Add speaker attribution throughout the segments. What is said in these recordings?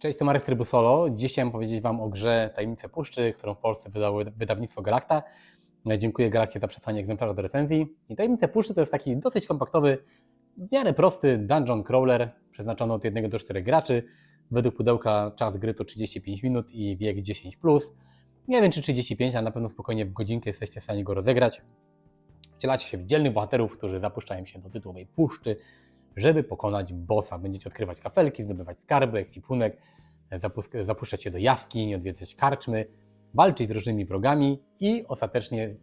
Speaker 1: Cześć, to Marek z Trybu Solo. Dziś chciałem powiedzieć Wam o grze Tajemnice Puszczy, którą w Polsce wydało wydawnictwo Galacta. E, Dziękuję Galakcie za przesłanie egzemplarza do recenzji. I Tajemnice Puszczy to jest taki dosyć kompaktowy, w miarę prosty dungeon crawler, przeznaczony od 1 do 4 graczy. Według pudełka czas gry to 35 minut i wiek 10+. Nie wiem czy 35, ale na pewno spokojnie w godzinkę jesteście w stanie go rozegrać. Wcielacie się w dzielnych bohaterów, którzy zapuszczają się do tytułowej puszczy, żeby pokonać bossa. Będziecie odkrywać kafelki, zdobywać skarby, ekwipunek, zapuszczać się do jaskini, odwiedzać karczmy, walczyć z różnymi wrogami i ostatecznie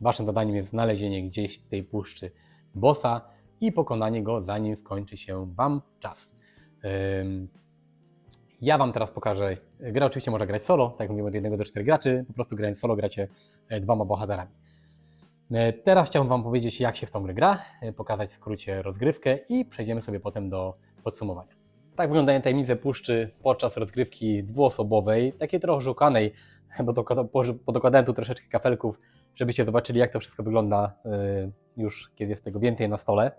Speaker 1: waszym zadaniem jest znalezienie gdzieś w tej puszczy bossa i pokonanie go, zanim skończy się wam czas. Ja wam teraz pokażę. Gra oczywiście można grać solo, tak jak mówiłem, od 1 do 4 graczy. Po prostu grając solo gracie e, dwoma bohaterami. E, Teraz chciałbym Wam powiedzieć, jak się w tą grę gra, e, pokazać w skrócie rozgrywkę i przejdziemy sobie potem do podsumowania. Tak wyglądają tajemnice puszczy podczas rozgrywki dwuosobowej, takiej trochę szukanej, bo podokładałem tu troszeczkę kafelków, żebyście zobaczyli, jak to wszystko wygląda e, już, kiedy jest tego więcej na stole.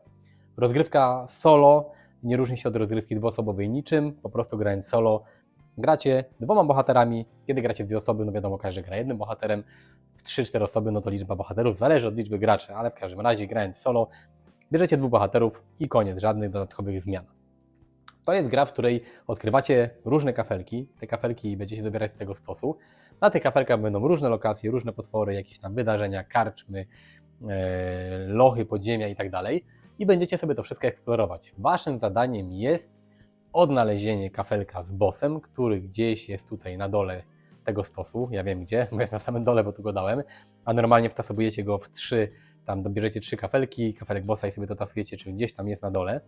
Speaker 1: Rozgrywka solo nie różni się od rozgrywki dwuosobowej niczym, po prostu grając solo gracie dwoma bohaterami, kiedy gracie dwie osoby, no wiadomo, każdy gra jednym bohaterem, 3-4 osoby, no to liczba bohaterów zależy od liczby graczy, ale w każdym razie grając solo, bierzecie dwóch bohaterów i koniec, żadnych dodatkowych zmian. To jest gra, w której odkrywacie różne kafelki. Te kafelki będziecie dobierać z tego stosu. Na tych kafelkach będą różne lokacje, różne potwory, jakieś tam wydarzenia, karczmy, e, lochy, podziemia i tak dalej. I będziecie sobie to wszystko eksplorować. Waszym zadaniem jest odnalezienie kafelka z bossem, który gdzieś jest tutaj na dole tego stosu. Ja wiem gdzie, bo jest na samym dole, bo tu go dałem. A normalnie wtasowujecie go w trzy, tam dobierzecie trzy kafelki, kafelek bossa i sobie to tasujecie, czy gdzieś tam jest na dole.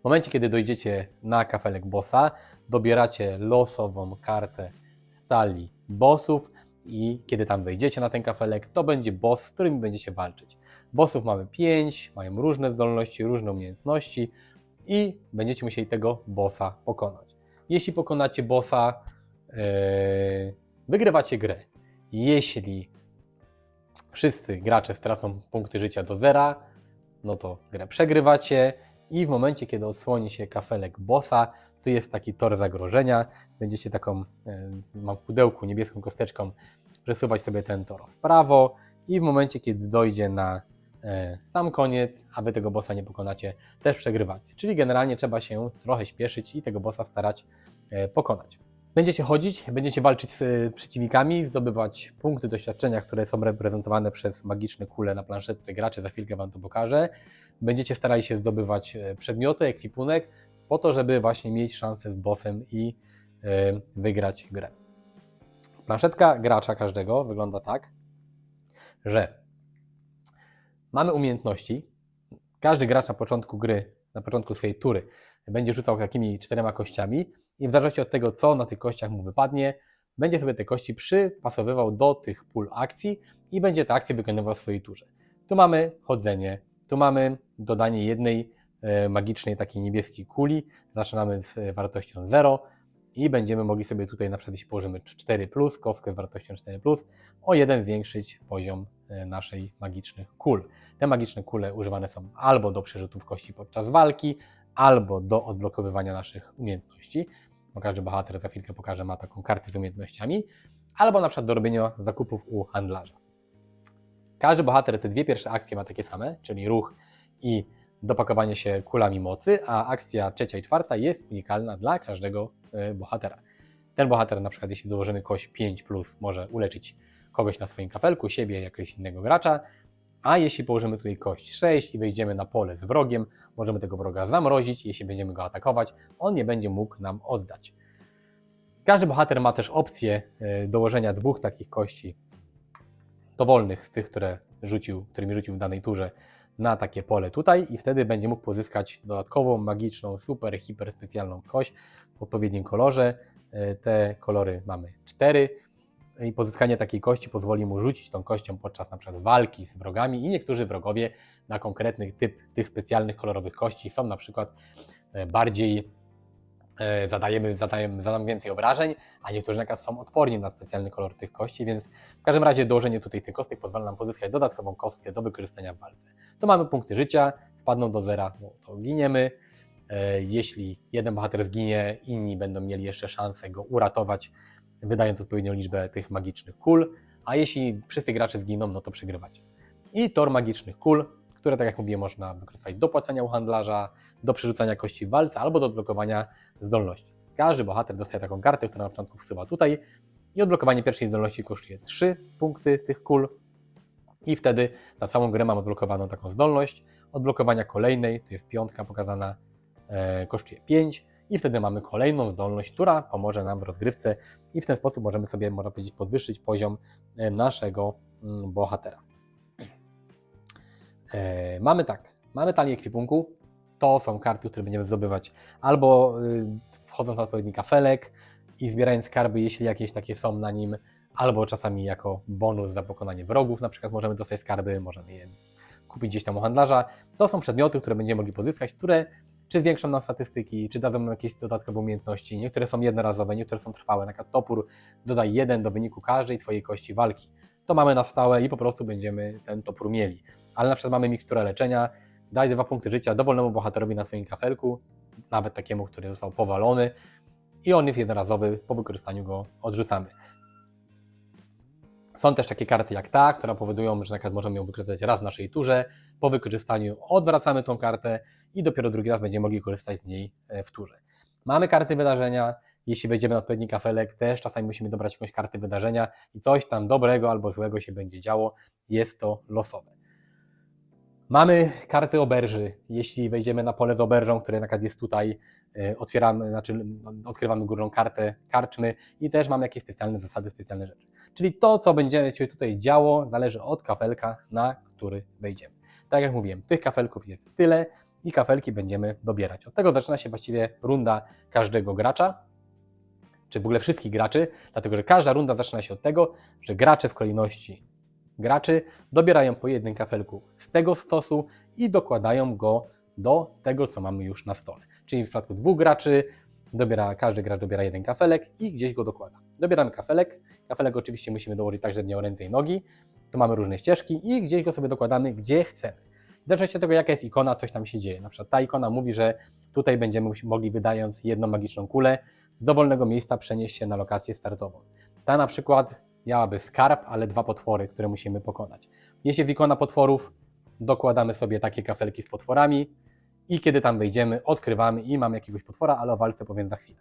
Speaker 1: W momencie, kiedy dojdziecie na kafelek bossa, dobieracie losową kartę stali bossów i kiedy tam wejdziecie na ten kafelek, to będzie boss, z którym będziecie walczyć. Bossów mamy 5, mają różne zdolności, różne umiejętności i będziecie musieli tego bossa pokonać. Jeśli pokonacie bossa, wygrywacie grę. Jeśli wszyscy gracze stracą punkty życia do zera, no to grę przegrywacie i w momencie, kiedy odsłoni się kafelek bossa, tu jest taki tor zagrożenia. Będziecie taką, e, mam w pudełku niebieską kosteczką, przesuwać sobie ten tor w prawo i w momencie, kiedy dojdzie na e, sam koniec, a wy tego bossa nie pokonacie, też przegrywacie. Czyli generalnie trzeba się trochę śpieszyć i tego bossa starać pokonać. Będziecie chodzić, będziecie walczyć z e, przeciwnikami, zdobywać punkty doświadczenia, które są reprezentowane przez magiczne kule na planszetce graczy, za chwilkę Wam to pokażę. Będziecie starali się zdobywać e, przedmioty, ekwipunek, po to, żeby właśnie mieć szansę z bossem i e, wygrać grę. Planszetka gracza każdego wygląda tak, że mamy umiejętności. Każdy gracz na początku gry, na początku swojej tury, będzie rzucał takimi czterema kościami i w zależności od tego, co na tych kościach mu wypadnie, będzie sobie te kości przypasowywał do tych pól akcji i będzie te akcje wykonywał w swojej turze. Tu mamy chodzenie, tu mamy dodanie jednej e, magicznej takiej niebieskiej kuli. Zaczynamy z e, wartością 0 i będziemy mogli sobie tutaj na przykład jeśli położymy 4 plus, kostkę z wartością 4 plus, o jeden zwiększyć poziom e, naszej magicznych kul. Te magiczne kule używane są albo do przerzutów kości podczas walki, albo do odblokowywania naszych umiejętności, bo każdy bohater za chwilkę pokaże ma taką kartę z umiejętnościami, albo na przykład do robienia zakupów u handlarza. Każdy bohater te dwie pierwsze akcje ma takie same, czyli ruch i dopakowanie się kulami mocy, a akcja trzecia i czwarta jest unikalna dla każdego e, bohatera. Ten bohater, na przykład, jeśli dołożymy kość 5, może uleczyć kogoś na swoim kafelku, siebie, jakiegoś innego gracza, a jeśli położymy tutaj kość 6 i wejdziemy na pole z wrogiem, możemy tego wroga zamrozić, jeśli będziemy go atakować, on nie będzie mógł nam oddać. Każdy bohater ma też opcję e, dołożenia dwóch takich kości dowolnych z tych, które rzucił, którymi rzucił w danej turze na takie pole tutaj i wtedy będzie mógł pozyskać dodatkową, magiczną, super, hiper specjalną kość w odpowiednim kolorze. E, Te kolory mamy cztery i pozyskanie takiej kości pozwoli mu rzucić tą kością podczas na przykład walki z wrogami i niektórzy wrogowie na konkretny typ tych specjalnych kolorowych kości są na przykład e, bardziej e, zadajemy, zadajemy, zadam więcej obrażeń, a niektórzy na przykład są odporni na specjalny kolor tych kości, więc w każdym razie dołożenie tutaj tych kostek pozwala nam pozyskać dodatkową kostkę do wykorzystania w walce. Tu mamy punkty życia, wpadną do zera, no to giniemy. E, Jeśli jeden bohater zginie, inni będą mieli jeszcze szansę go uratować, wydając odpowiednią liczbę tych magicznych kul, a jeśli wszyscy gracze zginą, no to przegrywacie. I tor magicznych kul, które, tak jak mówiłem, można wykorzystać do płacenia u handlarza, do przerzucania kości w walce albo do odblokowania zdolności. Każdy bohater dostaje taką kartę, która na początku wsyła tutaj i odblokowanie pierwszej zdolności kosztuje 3 punkty tych kul i wtedy na całą grę mam odblokowaną taką zdolność. Odblokowania kolejnej, tu jest piątka pokazana, e, kosztuje 5 i wtedy mamy kolejną zdolność, która pomoże nam w rozgrywce i w ten sposób możemy sobie, można powiedzieć, podwyższyć poziom e, naszego mm, bohatera. E, mamy tak, mamy talię ekwipunku, to są karty, które będziemy zdobywać albo y, wchodząc na odpowiedni kafelek i zbierając skarby, jeśli jakieś takie są na nim, albo czasami jako bonus za pokonanie wrogów, na przykład możemy dostać skarby, możemy je kupić gdzieś tam u handlarza. To są przedmioty, które będziemy mogli pozyskać, które czy zwiększą nam statystyki, czy dadzą nam jakieś dodatkowe umiejętności. Niektóre są jednorazowe, niektóre są trwałe. Na przykład topór dodaj jeden do wyniku każdej Twojej kości walki. To mamy na stałe i po prostu będziemy ten topór mieli. Ale na przykład mamy miksturę leczenia, daj dwa punkty życia dowolnemu bohaterowi na swoim kafelku, nawet takiemu, który został powalony i on jest jednorazowy, po wykorzystaniu go odrzucamy. Są też takie karty jak ta, które powodują, że na przykład możemy ją wykorzystać raz w naszej turze. Po wykorzystaniu odwracamy tą kartę i dopiero drugi raz będziemy mogli korzystać z niej e, w turze. Mamy karty wydarzenia. Jeśli wejdziemy na odpowiedni kafelek, też czasami musimy dobrać jakąś kartę wydarzenia i coś tam dobrego albo złego się będzie działo. Jest to losowe. Mamy karty oberży. Jeśli wejdziemy na pole z oberżą, które na przykład jest tutaj, e, otwieramy, znaczy odkrywamy górną kartę karczmy i też mamy jakieś specjalne zasady, specjalne rzeczy. Czyli to, co będzie się tutaj działo, zależy od kafelka, na który wejdziemy. Tak jak mówiłem, tych kafelków jest tyle i kafelki będziemy dobierać. Od tego zaczyna się właściwie runda każdego gracza, czy w ogóle wszystkich graczy, dlatego że każda runda zaczyna się od tego, że gracze w kolejności graczy dobierają po jednym kafelku z tego stosu i dokładają go do tego, co mamy już na stole. Czyli w przypadku dwóch graczy dobiera, każdy gracz dobiera jeden kafelek i gdzieś go dokłada. Dobieramy kafelek, kafelek oczywiście musimy dołożyć tak, żeby miał ręce i nogi, tu mamy różne ścieżki i gdzieś go sobie dokładamy, gdzie chcemy. Zależności od tego, jaka jest ikona, coś tam się dzieje. Na przykład ta ikona mówi, że tutaj będziemy mogli wydając jedną magiczną kulę z dowolnego miejsca przenieść się na lokację startową. Ta na przykład miałaby skarb, ale dwa potwory, które musimy pokonać. Jeśli w ikona potworów dokładamy sobie takie kafelki z potworami i kiedy tam wejdziemy, odkrywamy i mamy jakiegoś potwora, ale o walce powiem za chwilę.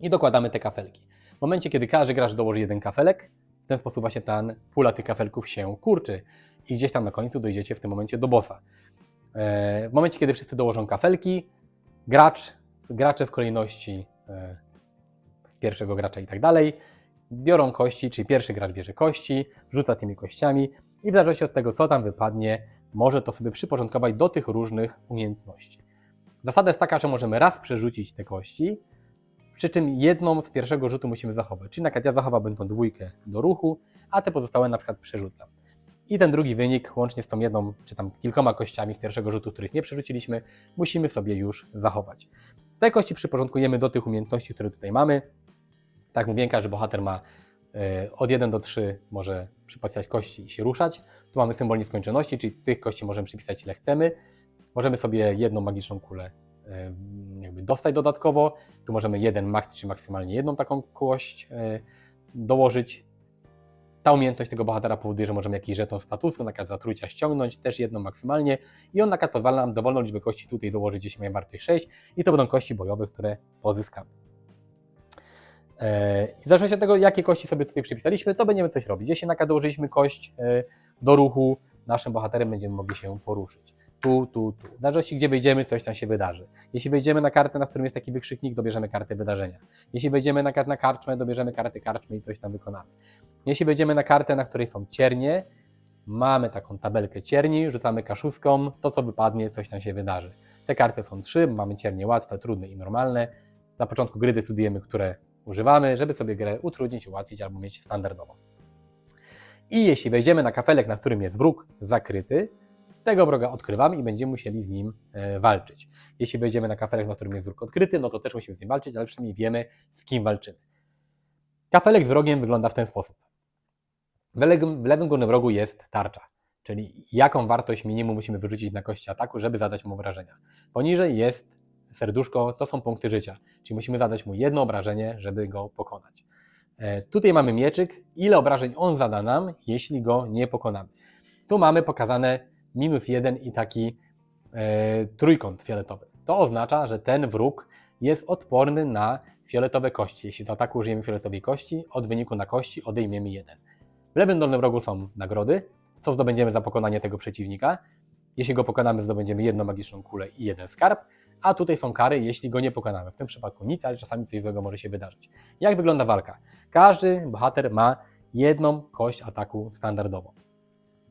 Speaker 1: I dokładamy te kafelki. W momencie, kiedy każdy gracz dołoży jeden kafelek, ten sposób właśnie ta pula tych kafelków się kurczy i gdzieś tam na końcu dojdziecie w tym momencie do bossa. E, W momencie, kiedy wszyscy dołożą kafelki, gracz, gracze w kolejności e, pierwszego gracza i tak dalej, biorą kości, czyli pierwszy gracz bierze kości, rzuca tymi kościami i w zależności od tego, co tam wypadnie, może to sobie przyporządkować do tych różnych umiejętności. Zasada jest taka, że możemy raz przerzucić te kości, przy czym jedną z pierwszego rzutu musimy zachować. Czyli na przykład ja zachowałbym tą dwójkę do ruchu, a te pozostałe na przykład przerzucam. I ten drugi wynik, łącznie z tą jedną, czy tam kilkoma kościami z pierwszego rzutu, których nie przerzuciliśmy, musimy sobie już zachować. Te kości przyporządkujemy do tych umiejętności, które tutaj mamy. Tak mówię, każdy bohater ma e, od 1 do 3 może przypisać kości i się ruszać. Tu mamy symbol nieskończoności, czyli tych kości możemy przypisać ile chcemy. Możemy sobie jedną magiczną kulę jakby dostać dodatkowo. Tu możemy jeden max, czy maksymalnie jedną taką kość e, dołożyć. Ta umiejętność tego bohatera powoduje, że możemy jakiś żeton statusu, na przykład zatrucia ściągnąć, też jedną maksymalnie i on na przykład pozwala nam dowolną liczbę kości tutaj dołożyć, jeśli mają wartość 6 i to będą kości bojowe, które pozyskamy. E, w zależności od tego, jakie kości sobie tutaj przypisaliśmy, to będziemy coś robić. Jeśli na przykład dołożyliśmy kość e, do ruchu, naszym bohaterem będziemy mogli się poruszyć. Tu, tu, tu. Zależności gdzie wejdziemy, coś tam się wydarzy. Jeśli wejdziemy na kartę, na którym jest taki wykrzyknik, dobierzemy kartę wydarzenia. Jeśli wejdziemy na, na karczmę, dobierzemy kartę karczmy i coś tam wykonamy. Jeśli wejdziemy na kartę, na której są ciernie, mamy taką tabelkę cierni, rzucamy kaszuską, to co wypadnie, coś tam się wydarzy. Te karty są trzy, mamy ciernie łatwe, trudne i normalne. Na początku gry decydujemy, które używamy, żeby sobie grę utrudnić, ułatwić albo mieć standardową. I jeśli wejdziemy na kafelek, na którym jest wróg zakryty, tego wroga odkrywamy i będziemy musieli z nim e, walczyć. Jeśli wejdziemy na kafelek, na którym jest wróg odkryty, no to też musimy z nim walczyć, ale przynajmniej wiemy, z kim walczymy. Kafelek z wrogiem wygląda w ten sposób. W lewym, górnym rogu jest tarcza, czyli jaką wartość minimum musimy wyrzucić na kości ataku, żeby zadać mu obrażenia. Poniżej jest serduszko, to są punkty życia. Czyli musimy zadać mu jedno obrażenie, żeby go pokonać. E, Tutaj mamy mieczyk, ile obrażeń on zada nam, jeśli go nie pokonamy. Tu mamy pokazane minus jeden i taki e, trójkąt fioletowy. To oznacza, że ten wróg jest odporny na fioletowe kości. Jeśli do ataku użyjemy fioletowej kości, od wyniku na kości odejmiemy jeden. W lewym dolnym rogu są nagrody, co zdobędziemy za pokonanie tego przeciwnika. Jeśli go pokonamy, zdobędziemy jedną magiczną kulę i jeden skarb, a tutaj są kary, jeśli go nie pokonamy. W tym przypadku nic, ale czasami coś złego może się wydarzyć. Jak wygląda walka? Każdy bohater ma jedną kość ataku standardową.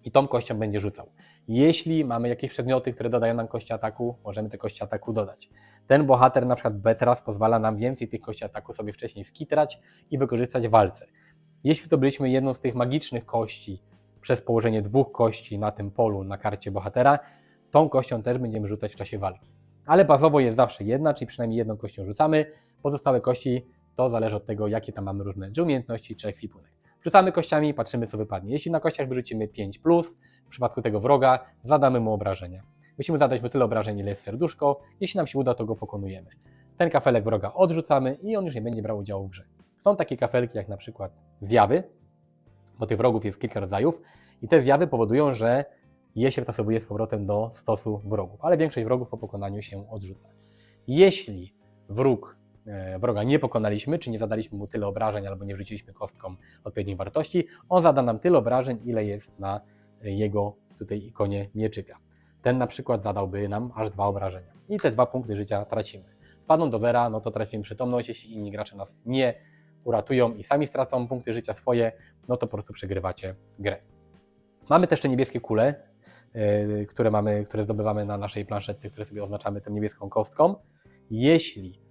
Speaker 1: I tą kością będzie rzucał. Jeśli mamy jakieś przedmioty, które dodają nam kości ataku, możemy te kości ataku dodać. Ten bohater, na przykład Betras, pozwala nam więcej tych kości ataku sobie wcześniej skitrać i wykorzystać w walce. Jeśli zdobyliśmy jedną z tych magicznych kości przez położenie dwóch kości na tym polu na karcie bohatera, tą kością też będziemy rzucać w czasie walki. Ale bazowo jest zawsze jedna, czyli przynajmniej jedną kością rzucamy. Pozostałe kości to zależy od tego, jakie tam mamy różne umiejętności, czy ekwipunek. Rzucamy kościami, patrzymy co wypadnie. Jeśli na kościach wyrzucimy 5, w przypadku tego wroga zadamy mu obrażenia. Musimy zadać mu tyle obrażeń, ile jest serduszko. Jeśli nam się uda, to go pokonujemy. Ten kafelek wroga odrzucamy i on już nie będzie brał udziału w grze. Są takie kafelki jak na przykład zjawy, bo tych wrogów jest kilka rodzajów i te zjawy powodują, że je się wstosowuje z powrotem do stosu wrogów, ale większość wrogów po pokonaniu się odrzuca. Jeśli wróg, wroga nie pokonaliśmy, czy nie zadaliśmy mu tyle obrażeń, albo nie wrzuciliśmy kostką odpowiedniej wartości, on zada nam tyle obrażeń, ile jest na jego tutaj ikonie mieczyka. Ten na przykład zadałby nam aż dwa obrażenia. I te dwa punkty życia tracimy. Wpadną do zera, no to tracimy przytomność, jeśli inni gracze nas nie uratują i sami stracą punkty życia swoje, no to po prostu przegrywacie grę. Mamy też te niebieskie kule, yy, które, mamy, które zdobywamy na naszej planszecie, które sobie oznaczamy tą niebieską kostką. Jeśli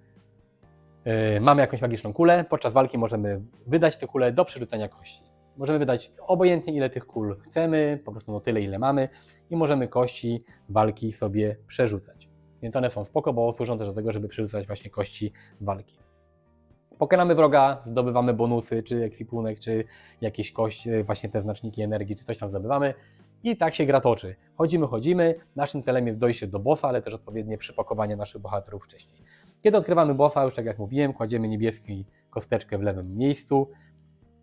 Speaker 1: mamy jakąś magiczną kulę, podczas walki możemy wydać tę kulę do przerzucenia kości. Możemy wydać obojętnie ile tych kul chcemy, po prostu no tyle ile mamy i możemy kości walki sobie przerzucać. Więc one są spoko, bo służą też do tego, żeby przerzucać właśnie kości walki. Pokonamy wroga, zdobywamy bonusy, czy ekwipunek, czy jakieś kości, właśnie te znaczniki energii, czy coś tam zdobywamy. I tak się gra toczy. Chodzimy, chodzimy. Naszym celem jest dojście do bossa, ale też odpowiednie przypakowanie naszych bohaterów wcześniej. Kiedy odkrywamy bossa, już tak jak mówiłem, kładziemy niebieski kosteczkę w lewym miejscu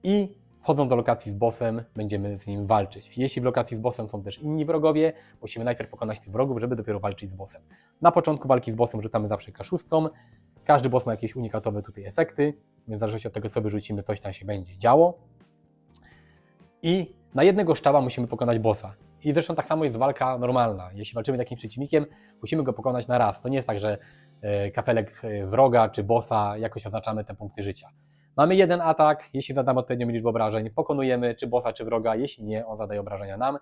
Speaker 1: i wchodząc do lokacji z bossem, będziemy z nim walczyć. Jeśli w lokacji z bossem są też inni wrogowie, musimy najpierw pokonać tych wrogów, żeby dopiero walczyć z bossem. Na początku walki z bossem rzucamy zawsze kaszustką. Każdy boss ma jakieś unikatowe tutaj efekty, więc w zależności od tego, co wyrzucimy, coś tam się będzie działo. I na jednego szczała musimy pokonać bossa. I zresztą tak samo jest walka normalna. Jeśli walczymy z jakimś przeciwnikiem, musimy go pokonać na raz. To nie jest tak, że e, kafelek e, wroga czy bossa jakoś oznaczamy te punkty życia. Mamy jeden atak, jeśli zadamy odpowiednią liczbę obrażeń, pokonujemy czy bossa, czy wroga, jeśli nie, on zadaje obrażenia nam.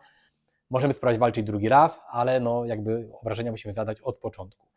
Speaker 1: Możemy spróbować walczyć drugi raz, ale no jakby obrażenia musimy zadać od początku.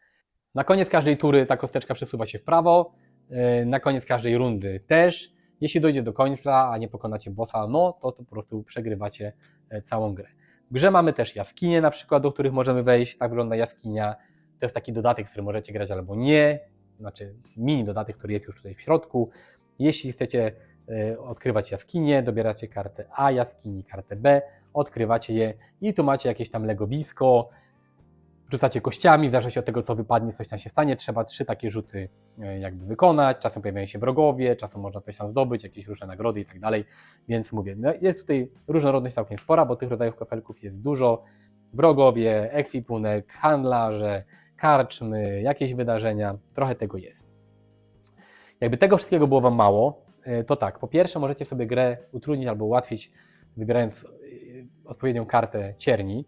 Speaker 1: Na koniec każdej tury ta kosteczka przesuwa się w prawo, yy, na koniec każdej rundy też. Jeśli dojdzie do końca, a nie pokonacie bossa, no to, to po prostu przegrywacie e, całą grę. W grze mamy też jaskinie na przykład, do których możemy wejść. Tak wygląda jaskinia. To jest taki dodatek, z którym możecie grać albo nie. Znaczy mini dodatek, który jest już tutaj w środku. Jeśli chcecie y, odkrywać jaskinie, dobieracie kartę A jaskini, kartę B, odkrywacie je i tu macie jakieś tam legowisko, rzucacie kościami, w zależności od tego, co wypadnie, coś tam się stanie. Trzeba trzy takie rzuty y, jakby wykonać. Czasem pojawiają się wrogowie, czasem można coś tam zdobyć, jakieś różne nagrody i tak dalej. Więc mówię, no jest tutaj różnorodność całkiem spora, bo tych rodzajów kafelków jest dużo. Wrogowie, ekwipunek, handlarze, karczmy, jakieś wydarzenia, trochę tego jest. Jakby tego wszystkiego było Wam mało, y, to tak, po pierwsze możecie sobie grę utrudnić albo ułatwić, wybierając y, odpowiednią kartę cierni.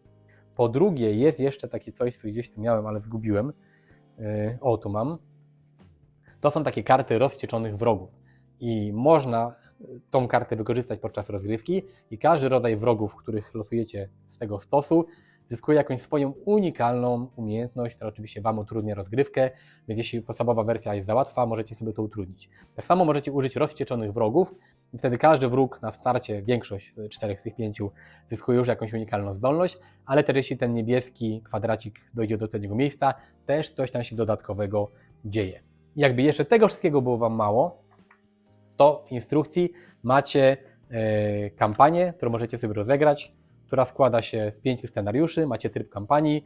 Speaker 1: Po drugie, jest jeszcze takie coś, co gdzieś tu miałem, ale zgubiłem. Y, O, tu mam. To są takie karty rozwścieczonych wrogów. I można tą kartę wykorzystać podczas rozgrywki i każdy rodzaj wrogów, których losujecie z tego stosu, zyskuje jakąś swoją unikalną umiejętność, która oczywiście Wam utrudnia rozgrywkę, więc jeśli podstawowa wersja jest za łatwa, możecie sobie to utrudnić. Tak samo możecie użyć rozwścieczonych wrogów i wtedy każdy wróg na starcie, większość czterech z tych pięciu, zyskuje już jakąś unikalną zdolność, ale też jeśli ten niebieski kwadracik dojdzie do odpowiedniego miejsca, też coś tam się dodatkowego dzieje. I jakby jeszcze tego wszystkiego było Wam mało, to w instrukcji macie e, kampanię, którą możecie sobie rozegrać która składa się z pięciu scenariuszy. Macie tryb kampanii,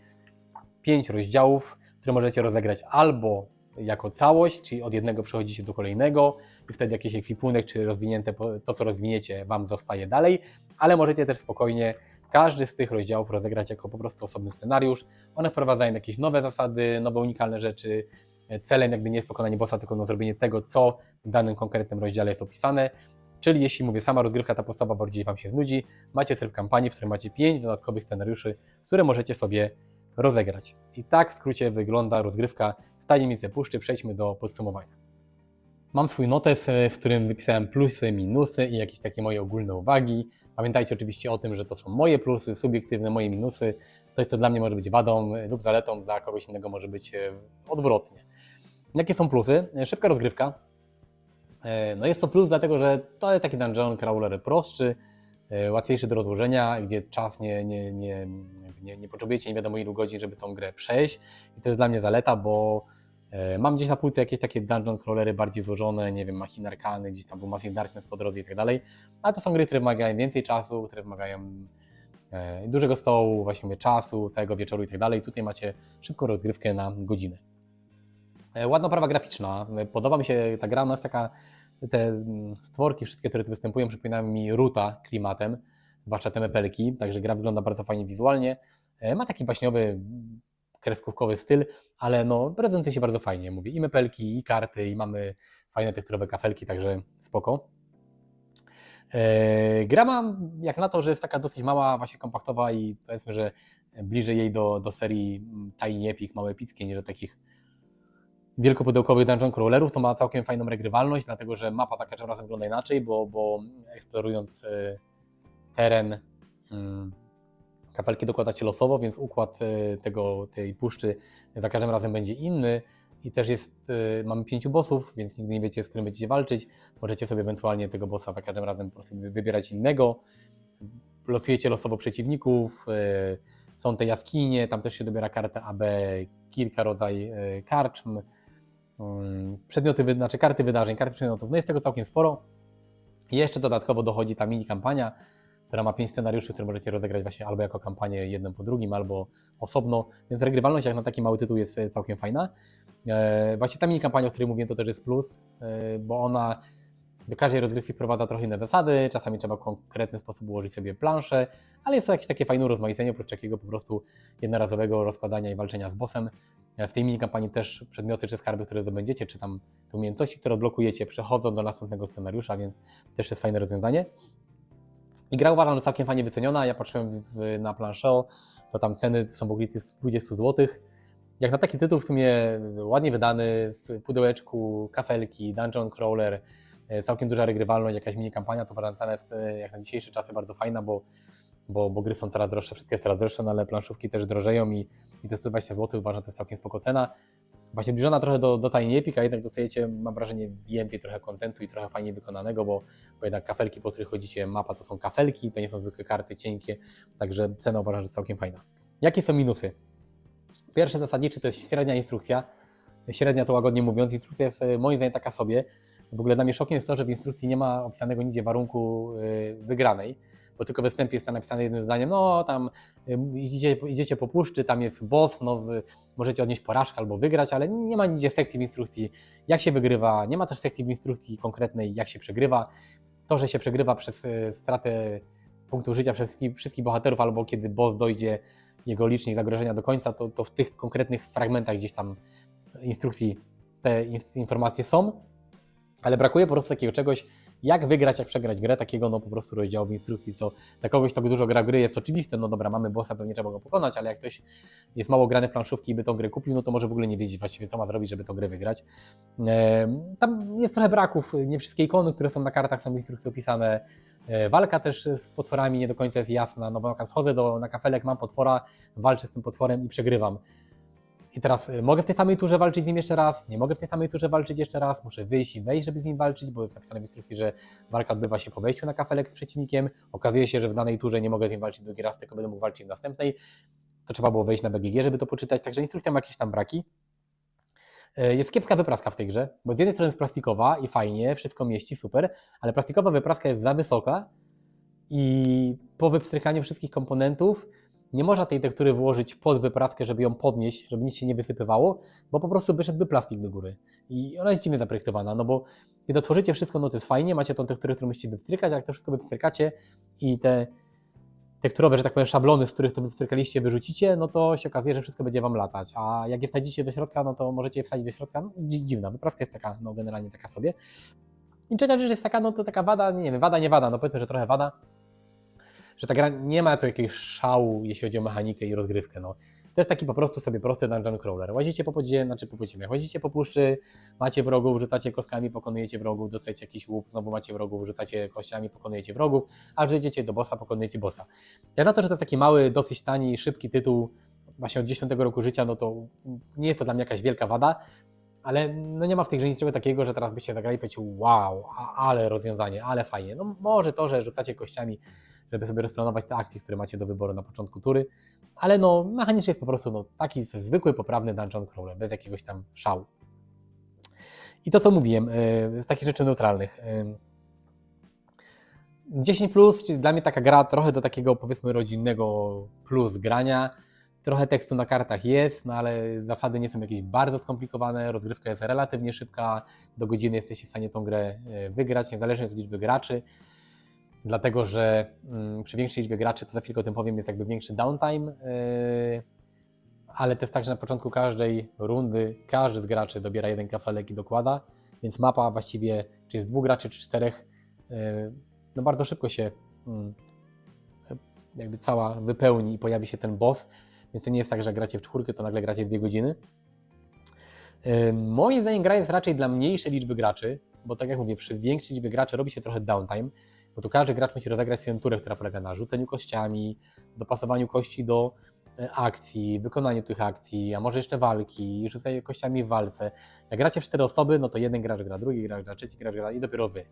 Speaker 1: pięć rozdziałów. które możecie rozegrać albo jako całość, czyli od jednego przechodzicie do kolejnego i wtedy jakiś ekwipunek czy rozwinięte, to co rozwiniecie Wam zostaje dalej, ale możecie też spokojnie każdy z tych rozdziałów rozegrać jako po prostu osobny scenariusz. One wprowadzają jakieś nowe zasady, nowe unikalne rzeczy. Celem jakby nie jest pokonanie bossa, tylko no zrobienie tego, co w danym konkretnym rozdziale jest opisane. Czyli jeśli mówię, sama rozgrywka ta podstawowa bardziej Wam się znudzi, macie tryb kampanii, w którym macie 5 dodatkowych scenariuszy, które możecie sobie rozegrać. I tak w skrócie wygląda rozgrywka w tajemnicy puszczy. Przejdźmy do podsumowania. Mam swój notes, e, w którym wypisałem plusy, minusy i jakieś takie moje ogólne uwagi. Pamiętajcie oczywiście o tym, że to są moje plusy, subiektywne moje minusy. To jest to dla mnie może być wadą e, lub zaletą, dla kogoś innego może być e, odwrotnie. Jakie są plusy? Szybka rozgrywka. E, No jest to plus dlatego, że to jest taki dungeon crawler prostszy, e, łatwiejszy do rozłożenia, gdzie czas nie, nie, nie, nie, nie potrzebujecie nie wiadomo ilu godzin, żeby tą grę przejść. I to jest dla mnie zaleta, bo e, mam gdzieś na półce jakieś takie dungeon crawlery bardziej złożone, nie wiem, Machine Arcany, gdzieś tam był Massive Darkness po drodze i tak dalej. Ale to są gry, które wymagają więcej czasu, które wymagają dużego stołu, właśnie czasu, całego wieczoru i tak dalej. Tutaj macie szybką rozgrywkę na godzinę. E, Ładna prawa graficzna. E, Podoba mi się ta gra, no jest taka, te stworki wszystkie, które tu występują, przypominają mi Ruta klimatem, zwłaszcza te mepelki, także gra wygląda bardzo fajnie wizualnie. E, Ma taki baśniowy, kreskówkowy styl, ale no prezentuje się bardzo fajnie, mówię, i mepelki, i karty, i mamy fajne tekturowe kafelki, także spoko. Gra ma, jak na to, że jest taka dosyć mała, właśnie kompaktowa i powiedzmy, że bliżej jej do, do serii Tiny Epic, małe epickie, niż do takich wielkopudełkowych dungeon crawlerów, to ma całkiem fajną regrywalność, dlatego że mapa taka razem wygląda inaczej, bo, bo eksplorując e, teren, mm, kafelki dokładacie losowo, więc układ e, tego, tej puszczy za każdym razem będzie inny i też jest, e, mamy pięciu bossów, więc nigdy nie wiecie, z którym będziecie walczyć. Możecie sobie ewentualnie tego bossa za każdym razem po prostu wybierać innego. Losujecie losowo przeciwników, e, są te jaskinie, tam też się dobiera kartę AB, kilka rodzaj karczm, przedmioty, znaczy karty wydarzeń, karty przedmiotów, no jest tego całkiem sporo. Jeszcze dodatkowo dochodzi ta mini kampania, która ma pięć scenariuszy, które możecie rozegrać właśnie albo jako kampanię jedną po drugim, albo osobno, więc regrywalność jak na taki mały tytuł jest e, całkiem fajna. E, Właśnie ta mini kampania, o której mówiłem, to też jest plus, e, bo ona do każdej rozgrywki wprowadza trochę inne zasady, czasami trzeba w konkretny sposób ułożyć sobie planszę, ale jest to jakieś takie fajne urozmaicenie, oprócz takiego po prostu jednorazowego rozkładania i walczenia z bossem. E, W tej mini kampanii też przedmioty czy skarby, które zdobędziecie, czy tam te umiejętności, które odblokujecie, przechodzą do następnego scenariusza, więc też jest fajne rozwiązanie. I gra uważam, że całkiem fajnie wyceniona. Ja patrzyłem w, na planszeo, to tam ceny są w okolicy 20 zł. Jak na taki tytuł w sumie ładnie wydany, w pudełeczku, kafelki, dungeon crawler, całkiem duża regrywalność, jakaś mini kampania, to cena jest e, jak na dzisiejsze czasy bardzo fajna, bo, bo, bo gry są coraz droższe, wszystkie jest coraz droższe, no ale planszówki też drożeją i, i te 120 zł uważam, że to jest całkiem spoko cena. Właśnie zbliżona trochę do, do Tiny Epic, a jednak dostajecie, mam wrażenie, więcej trochę kontentu i trochę fajnie wykonanego, bo, bo jednak kafelki, po których chodzicie, mapa to są kafelki, to nie są zwykłe karty cienkie, także cena uważam, że jest całkiem fajna. Jakie są minusy? Pierwszy zasadniczy to jest średnia instrukcja. Średnia to łagodnie mówiąc, instrukcja jest e, moim zdaniem taka sobie. W ogóle dla mnie szokiem jest to, że w instrukcji nie ma opisanego nigdzie warunku e, wygranej, bo tylko we wstępie jest tam napisane jednym zdaniem, no tam e, idziecie, idziecie po puszczy, tam jest boss, no z, możecie odnieść porażkę albo wygrać, ale nie ma nigdzie sekcji w instrukcji, jak się wygrywa, nie ma też sekcji w instrukcji konkretnej, jak się przegrywa. To, że się przegrywa przez e, stratę punktu życia przez wszystkich, wszystkich bohaterów, albo kiedy boss dojdzie jego licznik zagrożenia do końca, to, to w tych konkretnych fragmentach gdzieś tam instrukcji te informacje są, ale brakuje po prostu takiego czegoś, jak wygrać, jak przegrać grę, takiego no po prostu rozdziału w instrukcji, co dla kogoś, kto dużo gra gry jest oczywiste, no dobra, mamy bossa, pewnie trzeba go pokonać, ale jak ktoś jest mało grany w planszówki i by tą grę kupił, no to może w ogóle nie wiedzieć właściwie, co ma zrobić, żeby tą grę wygrać. Tam jest trochę braków, nie wszystkie ikony, które są na kartach są w instrukcji opisane, E, Walka też z potworami nie do końca jest jasna, no bo wchodzę do, na kafelek, mam potwora, walczę z tym potworem i przegrywam. I teraz y, mogę w tej samej turze walczyć z nim jeszcze raz, nie mogę w tej samej turze walczyć jeszcze raz, muszę wyjść i wejść, żeby z nim walczyć, bo jest napisane w instrukcji, że walka odbywa się po wejściu na kafelek z przeciwnikiem. Okazuje się, że w danej turze nie mogę z nim walczyć drugi raz, tylko będę mógł walczyć w następnej. To trzeba było wejść na BGG, żeby to poczytać, także instrukcja ma jakieś tam braki. E, Jest kiepska wypraska w tej grze, bo z jednej strony jest plastikowa i fajnie, wszystko mieści, super, ale plastikowa wypraska jest za wysoka i po wypstrykaniu wszystkich komponentów nie można tej tektury włożyć pod wyprawkę, żeby ją podnieść, żeby nic się nie wysypywało, bo po prostu wyszedłby plastik do góry. I ona jest dziwnie zaprojektowana, no bo kiedy otworzycie wszystko, no to jest fajnie, macie tą tekturę, którą musicie wypstrykać, jak to wszystko wypstrykacie i te tekturowe, że tak powiem, szablony, z których to wypstrykaliście, wyrzucicie, no to się okazuje, że wszystko będzie Wam latać. A jak je wsadzicie do środka, no to możecie je wsadzić do środka, no, dzi- dziwna, wyprawka jest taka, no generalnie taka sobie. I trzecia rzecz jest taka, no to taka wada, nie wiem, wada, nie wada, no powiedzmy, że trochę wada, że ta gra nie ma tu jakiegoś szału, jeśli chodzi o mechanikę i rozgrywkę, no. To jest taki po prostu sobie prosty dungeon crawler. Łazicie po podziemiach, znaczy po podziemiach, łazicie po puszczy, macie wrogów, rzucacie kostkami, pokonujecie wrogów, dostajecie jakiś łup, znowu macie wrogów, rzucacie kościami, pokonujecie wrogów, a że idziecie do bossa, pokonujecie bossa. Jak na to, że to jest taki mały, dosyć tani, szybki tytuł, właśnie od 10 roku życia, no to nie jest to dla mnie jakaś wielka wada, ale no nie ma w tej grze niczego takiego, że teraz byście zagrali i powiedzieli wow, ale rozwiązanie, ale fajnie. No może to, że rzucacie kościami, żeby sobie rozplanować te akcje, które macie do wyboru na początku tury, ale no mechanicznie jest po prostu no, taki zwykły, poprawny dungeon crawler, bez jakiegoś tam szału. I to co mówiłem, yy, takich rzeczy neutralnych. Yy, 10 plus, czyli dla mnie taka gra trochę do takiego powiedzmy rodzinnego plus grania. Trochę tekstu na kartach jest, no ale zasady nie są jakieś bardzo skomplikowane, rozgrywka jest relatywnie szybka, do godziny jesteście w stanie tą grę e, wygrać, niezależnie od liczby graczy, dlatego że mm, przy większej liczbie graczy, to za chwilkę o tym powiem, jest jakby większy downtime, yy, ale to jest tak, że na początku każdej rundy każdy z graczy dobiera jeden kafelek i dokłada, więc mapa właściwie, czy jest dwóch graczy, czy czterech, yy, no bardzo szybko się mm, jakby cała wypełni i pojawi się ten boss, więc to nie jest tak, że gracie w czwórkę, to nagle gracie dwie godziny. Ym, Moim zdaniem gra jest raczej dla mniejszej liczby graczy, bo tak jak mówię, przy większej liczbie graczy robi się trochę downtime, bo tu każdy gracz musi rozegrać swoją turę, która polega na rzuceniu kościami, dopasowaniu kości do e, akcji, wykonaniu tych akcji, a może jeszcze walki, rzucaniu kościami w walce. Jak gracie w cztery osoby, no to jeden gracz gra, drugi gracz gra, trzeci gracz gra i dopiero wy.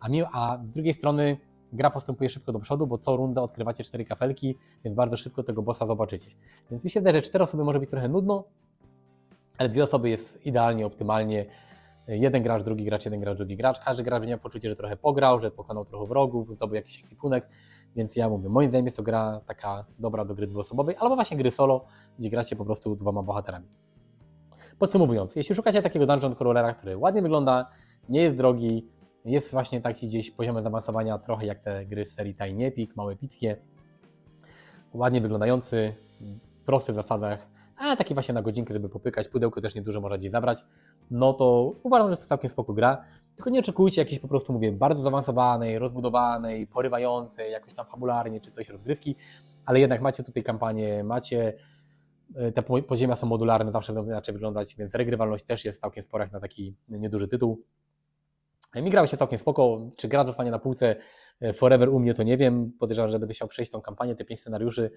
Speaker 1: A, mi, a z drugiej strony gra postępuje szybko do przodu, bo co rundę odkrywacie cztery kafelki, więc bardzo szybko tego bossa zobaczycie. Więc wydaje, że cztery osoby może być trochę nudno, ale dwie osoby jest idealnie, optymalnie. Jeden gracz, drugi gracz, jeden gracz, drugi gracz. Każdy gracz będzie miał poczucie, że trochę pograł, że pokonał trochę wrogów, zdobył jakiś ekwipunek, więc ja mówię, moim zdaniem jest to gra taka dobra do gry dwuosobowej, albo właśnie gry solo, gdzie gracie po prostu dwoma bohaterami. Podsumowując, jeśli szukacie takiego dungeon crawlera, który ładnie wygląda, nie jest drogi, jest właśnie taki gdzieś poziomem zaawansowania trochę jak te gry z serii Tiny Epic, małe epickie, ładnie wyglądający, prosty w zasadach, a taki właśnie na godzinkę, żeby popykać, pudełko też niedużo można gdzieś zabrać, no to uważam, że to całkiem spoko gra, tylko nie oczekujcie jakiejś po prostu, mówię, bardzo zaawansowanej, rozbudowanej, porywającej, jakoś tam fabularnie czy coś rozgrywki, ale jednak macie tutaj kampanię, macie e, te po- podziemia są modularne, zawsze będą inaczej wyglądać, więc regrywalność też jest całkiem spora na taki nieduży tytuł. Mi grało się całkiem spoko. Czy gra zostanie na półce e, forever u mnie, to nie wiem. Podejrzewam, że będę chciał przejść tą kampanię, te pięć scenariuszy,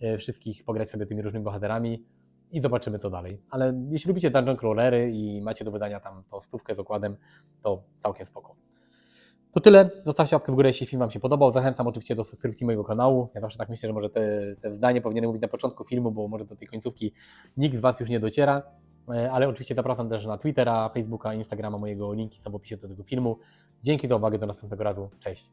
Speaker 1: e, wszystkich pograć sobie tymi różnymi bohaterami i zobaczymy co dalej. Ale jeśli lubicie dungeon crawlery i macie do wydania tam tą stówkę z okładem, to całkiem spoko. To tyle. Zostawcie łapkę w górę, jeśli film Wam się podobał. Zachęcam oczywiście do subskrypcji mojego kanału. Ja zawsze tak myślę, że może te, te zdanie powinienem mówić na początku filmu, bo może do tej końcówki nikt z Was już nie dociera. E, Ale oczywiście zapraszam też na Twittera, Facebooka, Instagrama, mojego linki są w opisie do tego filmu. Dzięki za uwagę, do następnego razu. Cześć.